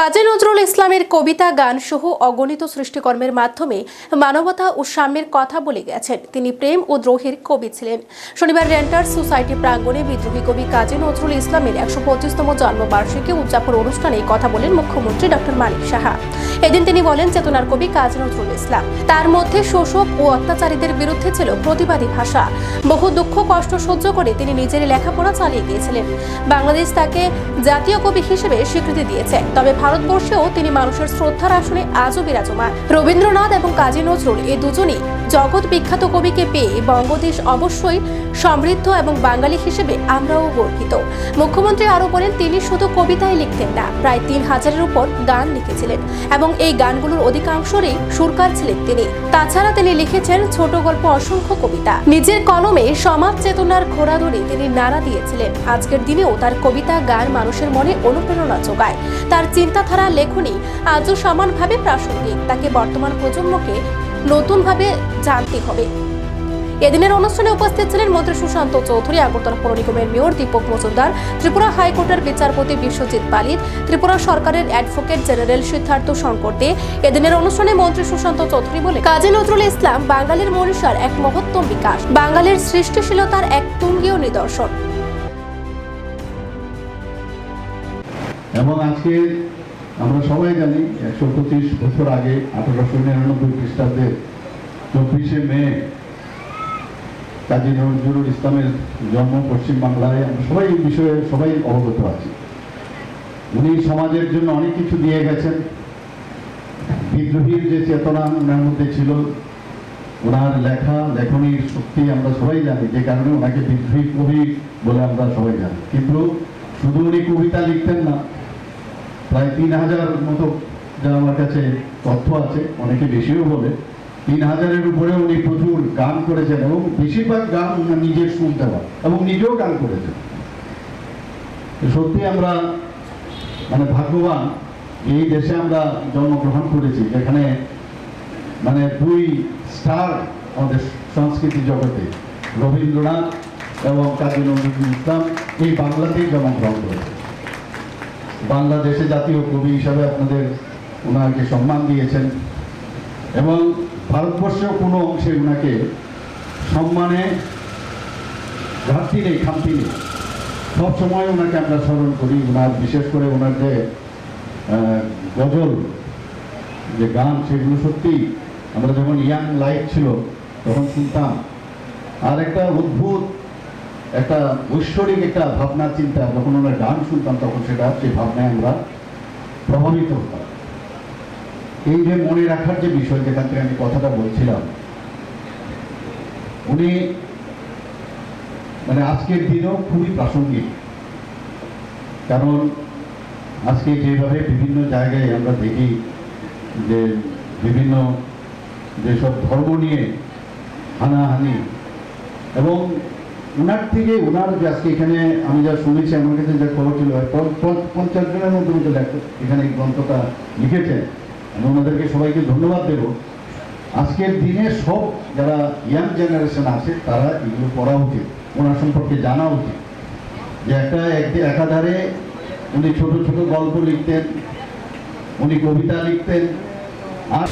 কাজী নজরুল ইসলামের কবিতা, গান সহ অগণিত সৃষ্টিকর্মের মাধ্যমে মানবতা ও সাম্যের কথা বলে গেছেন। তিনি প্রেম ও দ্রোহের কবি ছিলেন। শনিবার রেন্টার্স সোসাইটি প্রাঙ্গণে বিদ্রোহী কবি কাজী নজরুল ইসলামের একশো পঁচিশতম জন্মবার্ষিকী উদযাপন অনুষ্ঠানে কথা বলেন মুখ্যমন্ত্রী ডক্টর মানিক সাহা। এদিন তিনি বলেন, চেতনার কবি কাজী নজরুল ইসলাম। তার মধ্যে শোষক ও অত্যাচারীদের বিরুদ্ধে ছিল প্রতিবাদী ভাষা। বহু দুঃখ, কষ্ট সহ্য করে তিনি নিজের লেখাপড়া চালিয়ে গিয়েছিলেন। বাংলাদেশ তাকে জাতীয় কবি হিসেবে স্বীকৃতি দিয়েছে। তবে ভারতবর্ষেও তিনি মানুষের শ্রদ্ধার আসনে আজও বিরাজমান। রবীন্দ্রনাথ এবং কাজী নজরুল এই দুজনই জগৎ বিখ্যাত কবিকে পেয়ে বঙ্গদেশ অবশ্যই সমৃদ্ধ এবং বাঙালি হিসেবে আমরাও গর্বিত। মুখ্যমন্ত্রী আরও বলেন, তিনি শুধু কবিতাই লিখতেন না, প্রায় তিন হাজারের উপর গান লিখেছিলেন এবং এই গানগুলোর অধিকাংশরই সুরকার ছিলেন তিনি। তাছাড়া তিনি লিখেছেন ছোট গল্প অসংখ্য কবিতা। নিজের কলমে সমাজ চেতনার ঘোরাধরে তিনি নাড়া দিয়েছিলেন। আজকের দিনেও তার কবিতা গান মানুষের মনে অনুপ্রেরণা যোগায়। তার চিন্তাধারা লেখনী আজও সমানভাবে প্রাসঙ্গিক। তাকে বর্তমান প্রজন্মকে নতুনভাবে জানতে হবে। এদিনের অনুষ্ঠানে উপস্থিত ছিলেন মন্ত্রী সুশান্ত চৌধুরী, আগরতলা পৌর নিগমের মেয়র দীপক মজুমদার, ত্রিপুরা হাইকোর্টের বিচারপতি বিশ্বজিৎ পালিত, ত্রিপুরা সরকারের অ্যাডভোকেট জেনারেল সিদ্ধার্থ শঙ্কর দে। এদিনের অনুষ্ঠানে মন্ত্রী সুশান্ত চৌধুরী বলে কাজী নজরুল ইসলাম বাঙালির মনীষার এক মহত্তম বিকাশ, বাঙালির সৃষ্টিশীলতার এক তুঙ্গীয় নিদর্শন। এবং আজকে আমরা সবাই জানি একশো পঁচিশ বছর আগে আঠারোশো নিরানব্বই খ্রিস্টাব্দে চব্বিশে মে কাজী নজরুল ইসলামের জন্ম পশ্চিম বাংলায় আমরা সবাই এই বিষয়ে সবাই অবগত আছি। উনি সমাজের জন্য অনেক কিছু দিয়ে গেছেন। বিদ্রোহীর যে চেতনা ওনার মধ্যে ছিল, ওনার লেখা, লেখনীর শক্তি আমরা সবাই জানি, যে কারণে ওনাকে বিদ্রোহী কবি বলে আমরা সবাই জানি। কিন্তু শুধু উনি কবিতা লিখতেন না প্রায় তিন হাজার মতো যা আমার কাছে তথ্য আছে, অনেকে বেশিও বলে। তিন হাজারের উপরে উনি প্রচুর গান করেছেন এবং বেশিরভাগ গান উনার নিজের সুর দেওয়া এবং নিজেও গান করেছেন। সত্যি আমরা মানে ভাগ্যবান, এই দেশে আমরা জন্মগ্রহণ করেছি। যেখানে মানে দুই স্টার আমাদের সংস্কৃতি জগতে, রবীন্দ্রনাথ এবং কাজী নজরুল ইসলাম, এই বাংলাতেই জন্মগ্রহণ করেছে বাংলাদেশে জাতীয় কবি হিসাবে আপনাদের ওনাকে সম্মান দিয়েছেন এবং ভারতবর্ষেও কোনো অংশে ওনাকে সম্মানে ঘাটতি নেই, খামতি নেই। সবসময় ওনাকে আমরা স্মরণ করি ওনার বিশেষ করে ওনার যে গজল, যে গান, সেগুলো সত্যি আমরা যখন ইয়াং লাইফ ছিল, তখন শুনতাম। আর একটা অদ্ভুত একটা ঐশ্বরিক একটা ভাবনা, চিন্তা, যখন আমরা গান শুনতাম তখন সেটা, সেই ভাবনায় আমরা প্রভাবিত হতাম। এই যে মনে রাখার যে বিষয়, যেখান থেকে আমি কথাটা বলছিলাম, উনি মানে আজকের দিনেও খুবই প্রাসঙ্গিক। কারণ আজকে যেভাবে বিভিন্ন জায়গায় আমরা দেখি যে বিভিন্ন যেসব ধর্ম নিয়ে হানাহানি এবং ওনার থেকে ওনার আজকে এখানে আমি যা শুনেছি, আমার কাছে যা খবর ছিল পঞ্চ- পঞ্চ- পঞ্চাশ জনের মধ্যে মধ্যে এখানে গ্রন্থটা লিখেছেন। আমি ওনাদেরকে সবাইকে ধন্যবাদ দেব। আজকের দিনে সব যারা ইয়াং জেনারেশন আছে, তারা এগুলো পড়া উচিত, ওনার সম্পর্কে জানা উচিত। যে একটা এক- একাধারে উনি ছোট ছোট গল্প লিখতেন, উনি কবিতা লিখতেন, আর